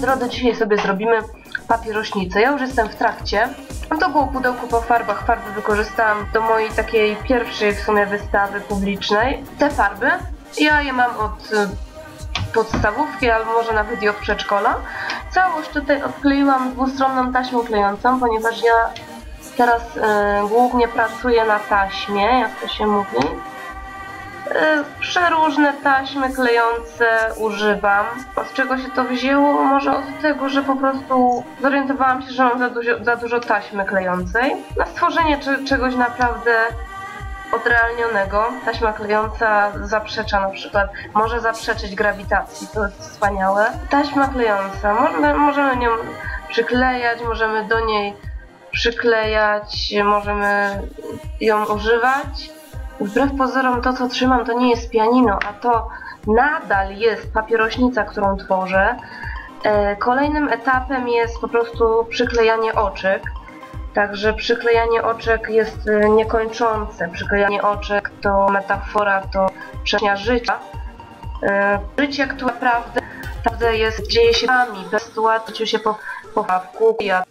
drodzy, dzisiaj sobie zrobimy papierośnicę. Ja już jestem w trakcie. To było pudełko po farbach. Farby wykorzystałam do mojej takiej pierwszej w sumie wystawy publicznej. Te farby, ja je mam od y, podstawówki, albo może nawet i od przedszkola. Całość tutaj odkleiłam dwustronną taśmą klejącą, ponieważ ja teraz y, głównie pracuję na taśmie, jak to się mówi. Y, Przeróżne taśmy klejące używam. Od czego się to wzięło? Może od tego, że po prostu zorientowałam się, że mam za dużo, za dużo taśmy klejącej. Na stworzenie cze- czegoś naprawdę odrealnionego. Taśma klejąca zaprzecza na przykład, może zaprzeczyć grawitacji, to jest wspaniałe. Taśma klejąca, możemy, możemy nią przyklejać, możemy do niej przyklejać, możemy ją używać. Wbrew pozorom to, co trzymam, to nie jest pianino, a to nadal jest papierośnica, którą tworzę. E, Kolejnym etapem jest po prostu przyklejanie oczek. Także przyklejanie oczek jest e, niekończące. Przyklejanie oczek to metafora, to przestrzenia życia. E, Życie, które naprawdę, naprawdę jest, dzieje się nami, bez sytuacji się po, po. Ja